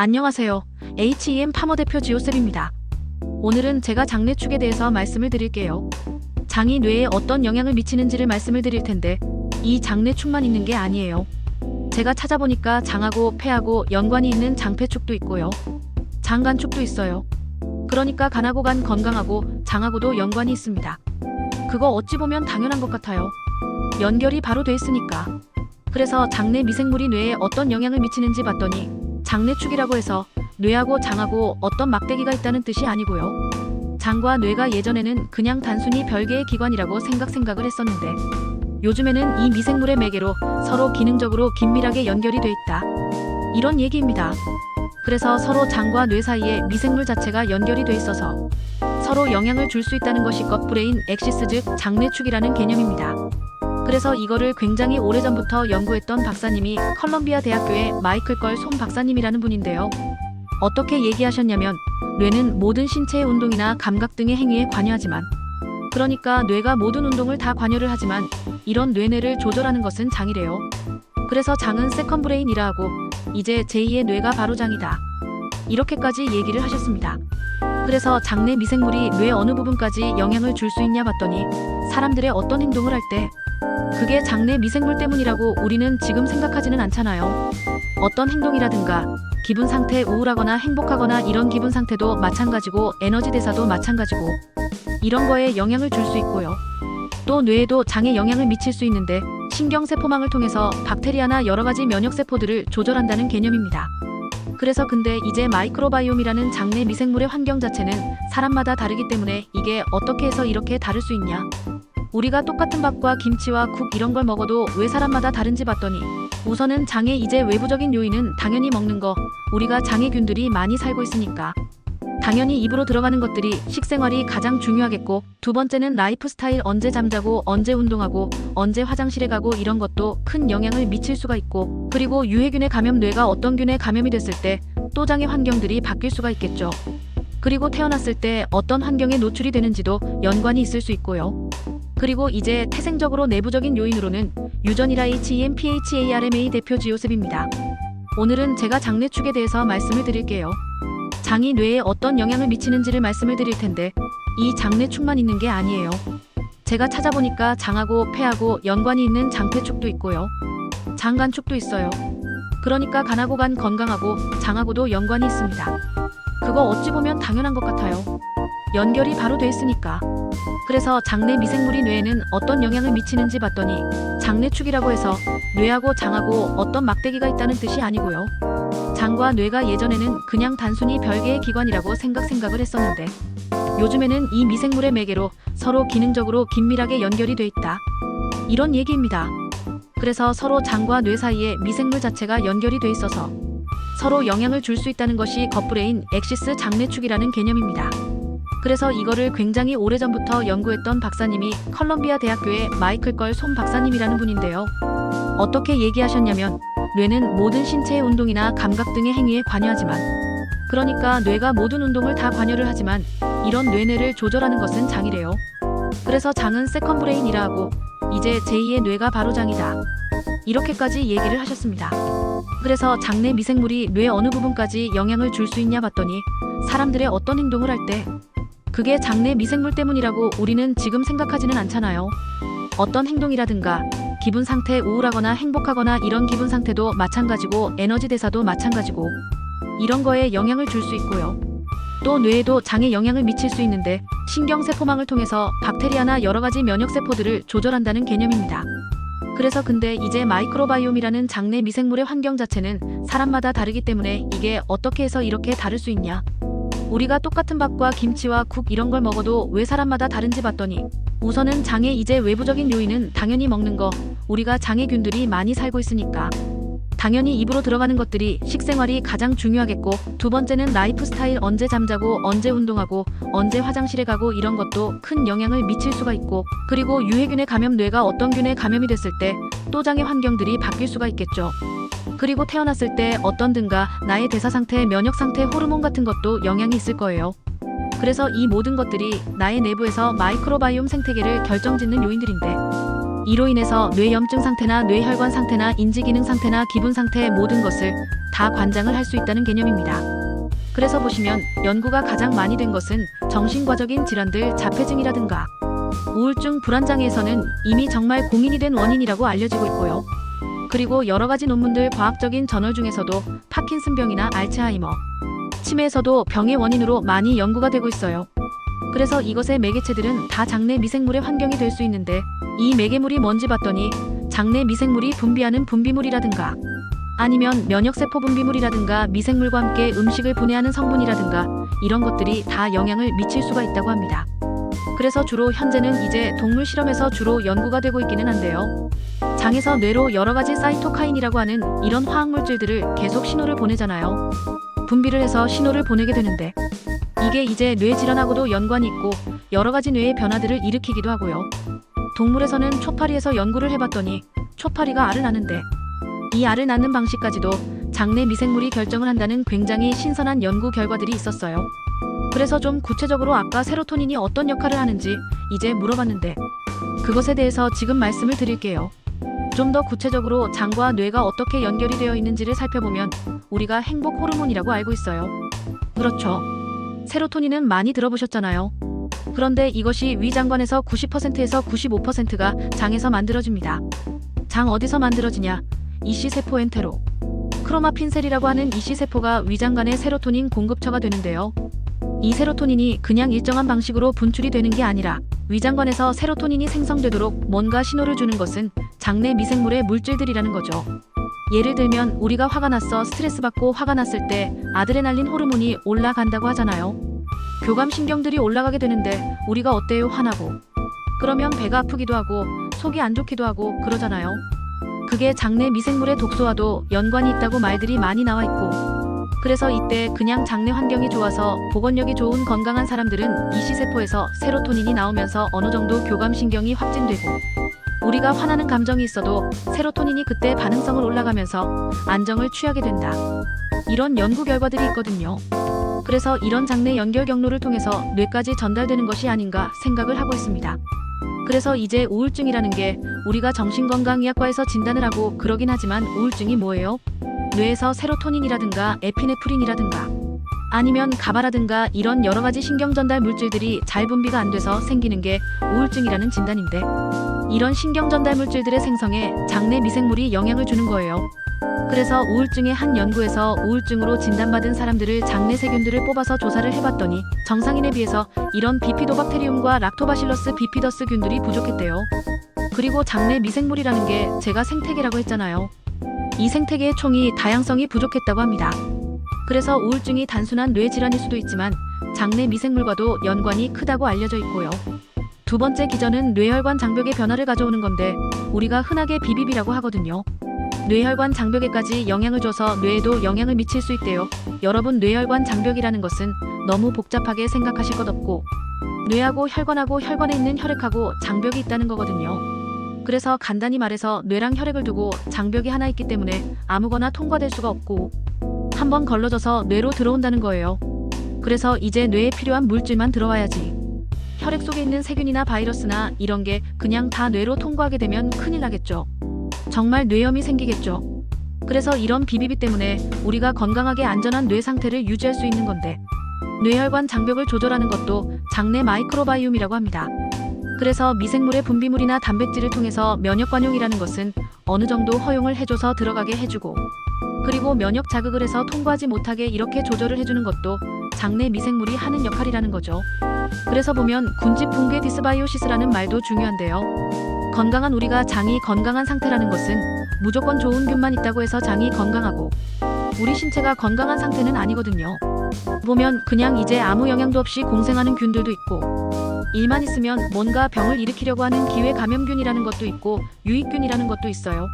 안녕하세요. HEM 파머 대표 지오셉입니다. 오늘은 제가 장내축에 대해서 말씀을 드릴게요. 장이 뇌에 어떤 영향을 미치는지를 말씀을 드릴 텐데 이 장내축만 있는 게 아니에요. 제가 찾아보니까 장하고 폐하고 연관이 있는 장폐축도 있고요. 장간축도 있어요. 그러니까 간하고 간 건강하고 장하고도 연관이 있습니다. 그거 어찌 보면 당연한 것 같아요. 연결이 바로 돼 있으니까. 그래서 장내 미생물이 뇌에 어떤 영향을 미치는지 봤더니 장내축이라고 해서 뇌하고 장하고 어떤 막대기가 있다는 뜻이 아니고요. 장과 뇌가 예전에는 그냥 단순히 별개의 기관이라고 생각 생각을 했었는데 요즘에는 이 미생물의 매개로 서로 기능적으로 긴밀하게 연결이 돼 있다. 이런 얘기입니다. 그래서 서로 장과 뇌 사이에 미생물 자체가 연결이 돼 있어서 서로 영향을 줄 수 있다는 것이 겉브레인 엑시스 즉 장내축이라는 개념입니다. 그래서 이거를 굉장히 오래전부터 연구했던 박사님이 컬럼비아 대학교의 마이클 걸손 박사님이라는 분인데요. 어떻게 얘기하셨냐면 뇌는 모든 신체의 운동이나 감각 등의 행위에 관여하지만 그러니까 뇌가 모든 운동을 다 관여를 하지만 이런 뇌뇌를 조절하는 것은 장이래요. 그래서 장은 세컨 브레인이라 하고 이제 제2의 뇌가 바로 장이다. 이렇게까지 얘기를 하셨습니다. 그래서 장내 미생물이 뇌 어느 부분까지 영향을 줄 수 있냐 봤더니 사람들의 어떤 행동을 할 때 그게 장내 미생물 때문이라고 우리는 지금 생각하지는 않잖아요. 어떤 행동이라든가 기분 상태 우울하거나 행복하거나 이런 기분 상태도 마찬가지고 에너지 대사도 마찬가지고 이런 거에 영향을 줄 수 있고요. 또 뇌에도 장에 영향을 미칠 수 있는데 신경세포망을 통해서 박테리아나 여러 가지 면역세포들을 조절한다는 개념입니다. 그래서 근데 이제 마이크로바이옴이라는 장내 미생물의 환경 자체는 사람마다 다르기 때문에 이게 어떻게 해서 이렇게 다를 수 있냐? 우리가 똑같은 밥과 김치와 국 이런 걸 먹어도 왜 사람마다 다른지 봤더니 우선은 장의 이제 외부적인 요인은 당연히 먹는 거 우리가 장애균들이 많이 살고 있으니까 당연히 입으로 들어가는 것들이 식생활이 가장 중요하겠고 두 번째는 라이프 스타일 언제 잠자고 언제 운동하고 언제 화장실에 가고 이런 것도 큰 영향을 미칠 수가 있고 그리고 유해균에 감염 뇌가 어떤 균에 감염이 됐을 때 또 장의 환경들이 바뀔 수가 있겠죠. 그리고 태어났을 때 어떤 환경에 노출이 되는지도 연관이 있을 수 있고요. 그리고 이제 태생적으로 내부적인 요인으로는 유전이라 HEMPHARMA 대표 지오셉입니다. 오늘은 제가 장내축에 대해서 말씀을 드릴게요. 장이 뇌에 어떤 영향을 미치는지를 말씀을 드릴 텐데 이 장내축만 있는 게 아니에요. 제가 찾아보니까 장하고 폐하고 연관이 있는 장폐축도 있고요. 장간축도 있어요. 그러니까 간하고 간 건강하고 장하고도 연관이 있습니다. 그거 어찌 보면 당연한 것 같아요. 연결이 바로 돼 있으니까. 그래서 장내 미생물이 뇌에는 어떤 영향을 미치는지 봤더니 장내축이라고 해서 뇌하고 장하고 어떤 막대기가 있다는 뜻이 아니고요. 장과 뇌가 예전에는 그냥 단순히 별개의 기관이라고 생각 생각을 했었는데 요즘에는 이 미생물의 매개로 서로 기능적으로 긴밀하게 연결이 돼 있다. 이런 얘기입니다. 그래서 서로 장과 뇌 사이에 미생물 자체가 연결이 돼 있어서 서로 영향을 줄 수 있다는 것이 겉브레인 엑시스 장내축이라는 개념입니다. 그래서 이거를 굉장히 오래전부터 연구했던 박사님이 컬럼비아 대학교의 마이클 걸손 박사님이라는 분인데요. 어떻게 얘기하셨냐면 뇌는 모든 신체의 운동이나 감각 등의 행위에 관여하지만 그러니까 뇌가 모든 운동을 다 관여를 하지만 이런 뇌뇌를 조절하는 것은 장이래요. 그래서 장은 세컨 브레인이라 하고 이제 제2의 뇌가 바로 장이다. 이렇게까지 얘기를 하셨습니다. 그래서 장내 미생물이 뇌 어느 부분까지 영향을 줄 수 있냐 봤더니 사람들의 어떤 행동을 할 때 그게 장내 미생물 때문이라고 우리는 지금 생각하지는 않잖아요. 어떤 행동이라든가 기분 상태 우울하거나 행복하거나 이런 기분 상태도 마찬가지고 에너지 대사도 마찬가지고 이런 거에 영향을 줄 수 있고요. 또 뇌에도 장에 영향을 미칠 수 있는데 신경세포망을 통해서 박테리아나 여러 가지 면역세포들을 조절한다는 개념입니다. 그래서 근데 이제 마이크로바이옴이라는 장내 미생물의 환경 자체는 사람마다 다르기 때문에 이게 어떻게 해서 이렇게 다를 수 있냐? 우리가 똑같은 밥과 김치와 국 이런 걸 먹어도 왜 사람마다 다른지 봤더니 우선은 장의 이제 외부적인 요인은 당연히 먹는 거 우리가 장애균들이 많이 살고 있으니까 당연히 입으로 들어가는 것들이 식생활이 가장 중요하겠고 두 번째는 라이프 스타일 언제 잠자고 언제 운동하고 언제 화장실에 가고 이런 것도 큰 영향을 미칠 수가 있고 그리고 유해균에 감염 뇌가 어떤 균에 감염이 됐을 때 또 장의 환경들이 바뀔 수가 있겠죠. 그리고 태어났을 때 어떤 등가 나의 대사 상태, 면역 상태, 호르몬 같은 것도 영향이 있을 거예요. 그래서 이 모든 것들이 나의 내부에서 마이크로바이옴 생태계를 결정짓는 요인들인데 이로 인해서 뇌염증 상태나 뇌혈관 상태나 인지기능 상태나 기분 상태의 모든 것을 다 관장을 할 수 있다는 개념입니다. 그래서 보시면 연구가 가장 많이 된 것은 정신과적인 질환들 자폐증이라든가 우울증 불안장애에서는 이미 정말 공인이 된 원인이라고 알려지고 있고요. 그리고 여러 가지 논문들 과학적인 저널 중에서도 파킨슨병이나 알츠하이머, 치매에서도 병의 원인으로 많이 연구가 되고 있어요. 그래서 이것의 매개체들은 다 장내 미생물의 환경이 될 수 있는데 이 매개물이 뭔지 봤더니 장내 미생물이 분비하는 분비물이라든가 아니면 면역세포 분비물이라든가 미생물과 함께 음식을 분해하는 성분이라든가 이런 것들이 다 영향을 미칠 수가 있다고 합니다. 그래서 주로 현재는 이제 동물 실험에서 주로 연구가 되고 있기는 한데요. 장에서 뇌로 여러 가지 사이토카인이라고 하는 이런 화학 물질들을 계속 신호를 보내잖아요. 분비를 해서 신호를 보내게 되는데 이게 이제 뇌 질환하고도 연관이 있고 여러 가지 뇌의 변화들을 일으키기도 하고요. 동물에서는 초파리에서 연구를 해봤더니 초파리가 알을 낳는데 이 알을 낳는 방식까지도 장내 미생물이 결정을 한다는 굉장히 신선한 연구 결과들이 있었어요. 그래서 좀 구체적으로 아까 세로토닌이 어떤 역할을 하는지 이제 물어봤는데 그것에 대해서 지금 말씀을 드릴게요. 좀 더 구체적으로 장과 뇌가 어떻게 연결이 되어 있는지를 살펴보면 우리가 행복 호르몬이라고 알고 있어요. 그렇죠. 세로토닌은 많이 들어보셨잖아요. 그런데 이것이 위장관에서 90%에서 95%가 장에서 만들어집니다. 장 어디서 만들어지냐? 이씨세포 엔테로. 크로마핀셀이라고 하는 이씨세포가 위장관의 세로토닌 공급처가 되는데요. 이 세로토닌이 그냥 일정한 방식으로 분출이 되는 게 아니라 위장관에서 세로토닌이 생성되도록 뭔가 신호를 주는 것은 장내 미생물의 물질들이라는 거죠. 예를 들면 우리가 화가 났어 스트레스 받고 화가 났을 때 아드레날린 호르몬이 올라간다고 하잖아요. 교감 신경들이 올라가게 되는데 우리가 어때요 화나고 그러면 배가 아프기도 하고 속이 안 좋기도 하고 그러잖아요. 그게 장내 미생물의 독소와도 연관이 있다고 말들이 많이 나와 있고 그래서 이때 그냥 장내 환경이 좋아서 보건력이 좋은 건강한 사람들은 이시세포에서 세로토닌이 나오면서 어느 정도 교감 신경이 확진되고 우리가 화나는 감정이 있어도 세로토닌이 그때 반응성을 올라가면서 안정을 취하게 된다. 이런 연구 결과들이 있거든요. 그래서 이런 장내 연결 경로를 통해서 뇌까지 전달되는 것이 아닌가 생각을 하고 있습니다. 그래서 이제 우울증이라는 게 우리가 정신건강의학과에서 진단을 하고 그러긴 하지만 우울증이 뭐예요? 뇌에서 세로토닌이라든가 에피네프린이라든가 아니면 가바라든가 이런 여러 가지 신경 전달 물질들이 잘 분비가 안 돼서 생기는 게 우울증이라는 진단인데 이런 신경 전달 물질들의 생성에 장내 미생물이 영향을 주는 거예요. 그래서 우울증의 한 연구에서 우울증으로 진단받은 사람들을 장내 세균들을 뽑아서 조사를 해봤더니 정상인에 비해서 이런 비피도박테리움과 락토바실러스 비피더스 균들이 부족했대요. 그리고 장내 미생물이라는 게 제가 생태계라고 했잖아요. 이 생태계의 총이 다양성이 부족했다고 합니다. 그래서 우울증이 단순한 뇌 질환일 수도 있지만 장내 미생물과도 연관이 크다고 알려져 있고요. 두 번째 기전은 뇌혈관 장벽의 변화를 가져오는 건데 우리가 흔하게 비비비라고 하거든요. 뇌혈관 장벽에까지 영향을 줘서 뇌에도 영향을 미칠 수 있대요. 여러분 뇌혈관 장벽이라는 것은 너무 복잡하게 생각하실 것 없고 뇌하고 혈관하고 혈관에 있는 혈액하고 장벽이 있다는 거거든요. 그래서 간단히 말해서 뇌랑 혈액을 두고 장벽이 하나 있기 때문에 아무거나 통과될 수가 없고 한번 걸러져서 뇌로 들어온다는 거예요. 그래서 이제 뇌에 필요한 물질만 들어와야지. 혈액 속에 있는 세균이나 바이러스나 이런 게 그냥 다 뇌로 통과하게 되면 큰일 나겠죠. 정말 뇌염이 생기겠죠. 그래서 이런 비비비 때문에 우리가 건강하게 안전한 뇌 상태를 유지할 수 있는 건데 뇌혈관 장벽을 조절하는 것도 장내 마이크로바이옴이라고 합니다. 그래서 미생물의 분비물이나 단백질을 통해서 면역관용이라는 것은 어느 정도 허용을 해줘서 들어가게 해주고 그리고 면역 자극을 해서 통과하지 못하게 이렇게 조절을 해주는 것도 장내 미생물이 하는 역할이라는 거죠. 그래서 보면 군집 붕괴 디스바이오시스라는 말도 중요한데요. 건강한 우리가 장이 건강한 상태라는 것은 무조건 좋은 균만 있다고 해서 장이 건강하고 우리 신체가 건강한 상태는 아니거든요. 보면 그냥 이제 아무 영향도 없이 공생하는 균들도 있고 일만 있으면 뭔가 병을 일으키려고 하는 기회 감염균이라는 것도 있고 유익균이라는 것도 있어요.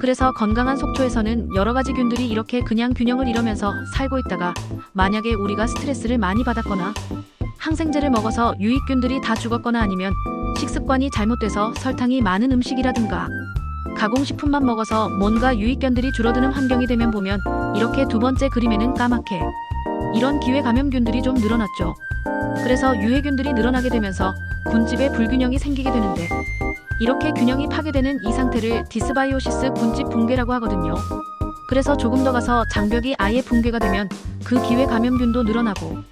그래서 건강한 속초에서는 여러 가지 균들이 이렇게 그냥 균형을 잃으면서 살고 있다가 만약에 우리가 스트레스를 많이 받았거나 항생제를 먹어서 유익균들이 다 죽었거나 아니면 식습관이 잘못돼서 설탕이 많은 음식이라든가 가공식품만 먹어서 뭔가 유익균들이 줄어드는 환경이 되면 보면 이렇게 두 번째 그림에는 까맣게 이런 기회 감염균들이 좀 늘어났죠. 그래서 유해균들이 늘어나게 되면서 군집에 불균형이 생기게 되는데 이렇게 균형이 파괴되는 이 상태를 디스바이오시스 군집 붕괴라고 하거든요. 그래서 조금 더 가서 장벽이 아예 붕괴가 되면 그 기회 감염균도 늘어나고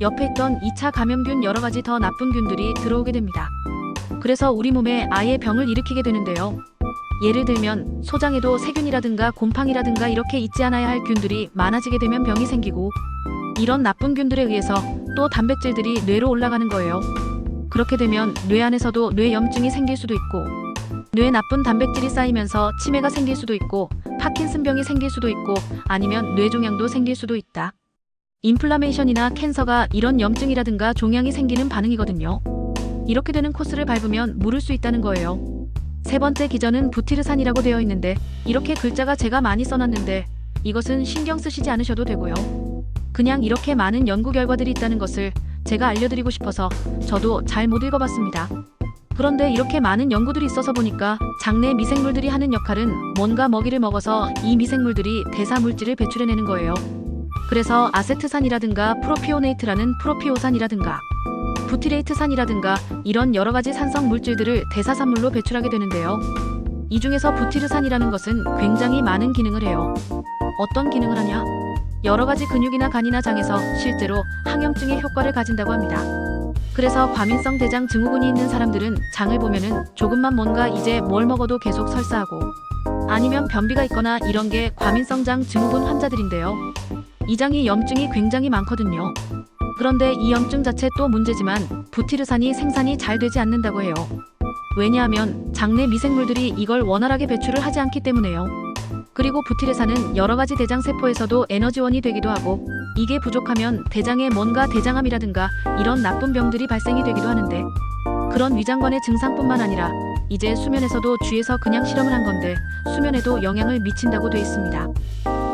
옆에 있던 2차 감염균 여러 가지 더 나쁜 균들이 들어오게 됩니다. 그래서 우리 몸에 아예 병을 일으키게 되는데요. 예를 들면 소장에도 세균이라든가 곰팡이라든가 이렇게 있지 않아야 할 균들이 많아지게 되면 병이 생기고 이런 나쁜 균들에 의해서 또 단백질들이 뇌로 올라가는 거예요. 그렇게 되면 뇌 안에서도 뇌염증이 생길 수도 있고 뇌에 나쁜 단백질이 쌓이면서 치매가 생길 수도 있고 파킨슨병이 생길 수도 있고 아니면 뇌종양도 생길 수도 있다. 인플라메이션이나 캔서가 이런 염증이라든가 종양이 생기는 반응이거든요. 이렇게 되는 코스를 밟으면 물을 수 있다는 거예요. 세 번째 기전은 부티르산이라고 되어 있는데 이렇게 글자가 제가 많이 써놨는데 이것은 신경 쓰시지 않으셔도 되고요. 그냥 이렇게 많은 연구 결과들이 있다는 것을 제가 알려드리고 싶어서 저도 잘 못 읽어봤습니다. 그런데 이렇게 많은 연구들이 있어서 보니까 장내 미생물들이 하는 역할은 뭔가 먹이를 먹어서 이 미생물들이 대사 물질을 배출해내는 거예요. 그래서 아세트산이라든가 프로피오네이트라는 프로피오산이라든가 부티레이트산이라든가 이런 여러 가지 산성 물질들을 대사산물로 배출하게 되는데요. 이 중에서 부티르산이라는 것은 굉장히 많은 기능을 해요. 어떤 기능을 하냐? 여러 가지 근육이나 간이나 장에서 실제로 항염증의 효과를 가진다고 합니다. 그래서 과민성 대장 증후군이 있는 사람들은 장을 보면은 조금만 뭔가 이제 뭘 먹어도 계속 설사하고 아니면 변비가 있거나 이런 게 과민성 장 증후군 환자들인데요. 이 장이 염증이 굉장히 많거든요. 그런데 이 염증 자체 또 문제지만 부티르산이 생산이 잘 되지 않는다고 해요. 왜냐하면 장내 미생물들이 이걸 원활하게 배출을 하지 않기 때문에요. 그리고 부티르산은 여러 가지 대장 세포에서도 에너지원이 되기도 하고 이게 부족하면 대장에 뭔가 대장암이라든가 이런 나쁜 병들이 발생이 되기도 하는데 그런 위장관의 증상뿐만 아니라 이제 수면에서도 쥐에서 그냥 실험을 한 건데 수면에도 영향을 미친다고 돼 있습니다.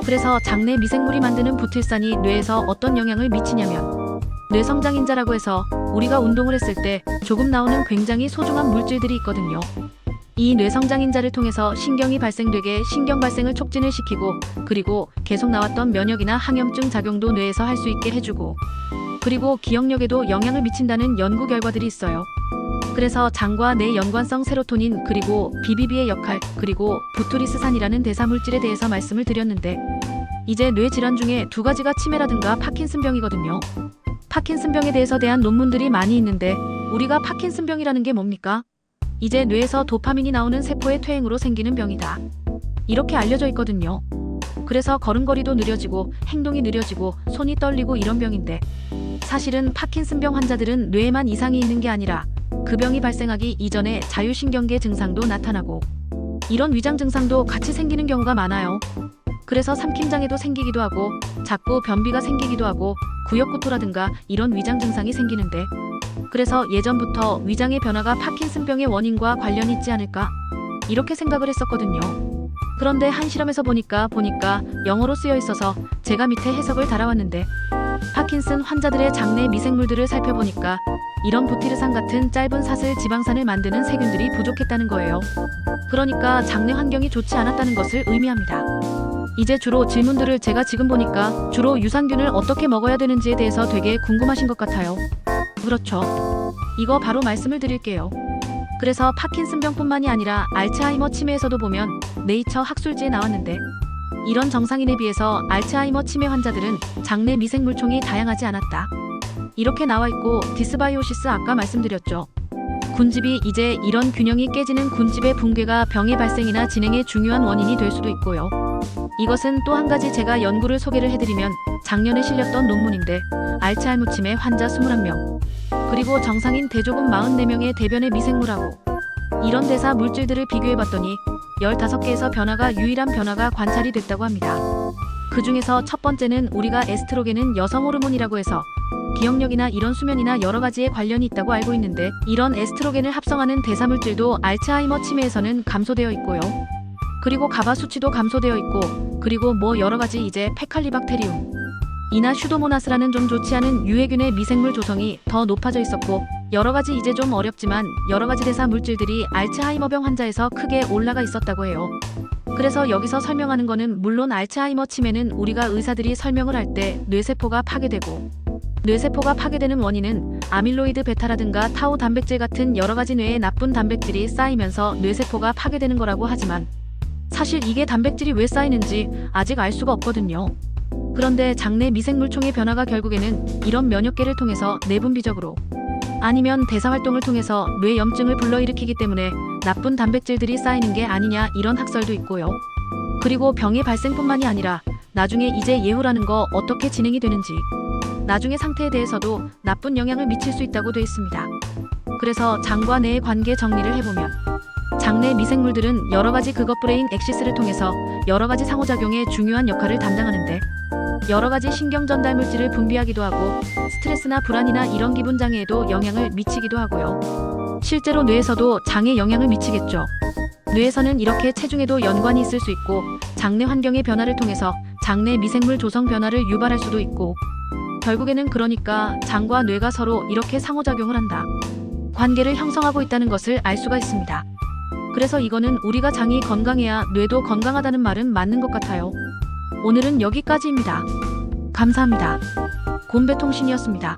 그래서 장내 미생물이 만드는 부틸산이 뇌에서 어떤 영향을 미치냐면 뇌성장인자라고 해서 우리가 운동을 했을 때 조금 나오는 굉장히 소중한 물질들이 있거든요. 이 뇌성장인자를 통해서 신경이 발생되게 신경 발생을 촉진을 시키고 그리고 계속 나왔던 면역이나 항염증 작용도 뇌에서 할 수 있게 해주고 그리고 기억력에도 영향을 미친다는 연구 결과들이 있어요. 그래서 장과 뇌 연관성 세로토닌 그리고 BBB의 역할 그리고 부투리스산이라는 대사 물질에 대해서 말씀을 드렸는데 이제 뇌 질환 중에 두 가지가 치매라든가 파킨슨병이거든요. 파킨슨병에 대해서 대한 논문들이 많이 있는데 우리가 파킨슨병이라는 게 뭡니까? 이제 뇌에서 도파민이 나오는 세포의 퇴행으로 생기는 병이다. 이렇게 알려져 있거든요. 그래서 걸음걸이도 느려지고 행동이 느려지고 손이 떨리고 이런 병인데 사실은 파킨슨병 환자들은 뇌에만 이상이 있는 게 아니라 그 병이 발생하기 이전에 자율신경계 증상도 나타나고 이런 위장 증상도 같이 생기는 경우가 많아요. 그래서 삼킴장애도 생기기도 하고 자꾸 변비가 생기기도 하고 구역구토라든가 이런 위장 증상이 생기는데 그래서 예전부터 위장의 변화가 파킨슨병의 원인과 관련이 있지 않을까 이렇게 생각을 했었거든요. 그런데 한 실험에서 보니까 보니까 영어로 쓰여 있어서 제가 밑에 해석을 달아왔는데 파킨슨 환자들의 장내 미생물들을 살펴보니까 이런 부티르산 같은 짧은 사슬 지방산을 만드는 세균들이 부족했다는 거예요. 그러니까 장내 환경이 좋지 않았다는 것을 의미합니다. 이제 주로 질문들을 제가 지금 보니까 주로 유산균을 어떻게 먹어야 되는지에 대해서 되게 궁금하신 것 같아요. 그렇죠. 이거 바로 말씀을 드릴게요. 그래서 파킨슨병뿐만이 아니라 알츠하이머 치매에서도 보면 네이처 학술지에 나왔는데 이런 정상인에 비해서 알츠하이머 치매 환자들은 장내 미생물총이 다양하지 않았다. 이렇게 나와 있고 디스바이오시스 아까 말씀드렸죠. 군집이 이제 이런 균형이 깨지는 군집의 붕괴가 병의 발생이나 진행의 중요한 원인이 될 수도 있고요. 이것은 또 한 가지 제가 연구를 소개를 해드리면 작년에 실렸던 논문인데 알츠하이머 치매 환자 21명 그리고 정상인 대조군 44명의 대변의 미생물하고 이런 대사 물질들을 비교해봤더니 15개에서 변화가 유일한 변화가 관찰이 됐다고 합니다. 그 중에서 첫 번째는 우리가 에스트로겐은 여성 호르몬이라고 해서 기억력이나 이런 수면이나 여러 가지에 관련이 있다고 알고 있는데 이런 에스트로겐을 합성하는 대사물질도 알츠하이머 치매에서는 감소되어 있고요. 그리고 가바 수치도 감소되어 있고 그리고 뭐 여러 가지 이제 페칼리박테리움 이나 슈도모나스라는 좀 좋지 않은 유해균의 미생물 조성이 더 높아져 있었고 여러 가지 이제 좀 어렵지만 여러 가지 대사 물질들이 알츠하이머병 환자에서 크게 올라가 있었다고 해요. 그래서 여기서 설명하는 거는 물론 알츠하이머 치매는 우리가 의사들이 설명을 할 때 뇌세포가 파괴되고 뇌세포가 파괴되는 원인은 아밀로이드 베타라든가 타우 단백질 같은 여러 가지 뇌의 나쁜 단백질이 쌓이면서 뇌세포가 파괴되는 거라고 하지만 사실 이게 단백질이 왜 쌓이는지 아직 알 수가 없거든요. 그런데 장내 미생물총의 변화가 결국에는 이런 면역계를 통해서 내분비적으로 아니면 대사활동을 통해서 뇌 염증을 불러일으키기 때문에 나쁜 단백질들이 쌓이는 게 아니냐 이런 학설도 있고요. 그리고 병의 발생뿐만이 아니라 나중에 이제 예후라는 거 어떻게 진행이 되는지 나중의 상태에 대해서도 나쁜 영향을 미칠 수 있다고 돼 있습니다. 그래서 장과 뇌의 관계 정리를 해보면 장내 미생물들은 여러 가지 그것 브레인 엑시스를 통해서 여러 가지 상호작용에 중요한 역할을 담당하는데 여러 가지 신경 전달 물질을 분비하기도 하고 스트레스나 불안이나 이런 기분 장애에도 영향을 미치기도 하고요. 실제로 뇌에서도 장에 영향을 미치겠죠. 뇌에서는 이렇게 체중에도 연관이 있을 수 있고 장내 환경의 변화를 통해서 장내 미생물 조성 변화를 유발할 수도 있고 결국에는 그러니까 장과 뇌가 서로 이렇게 상호작용을 한다. 관계를 형성하고 있다는 것을 알 수가 있습니다. 그래서 이거는 우리가 장이 건강해야 뇌도 건강하다는 말은 맞는 것 같아요. 오늘은 여기까지입니다. 감사합니다. 곰배통신이었습니다.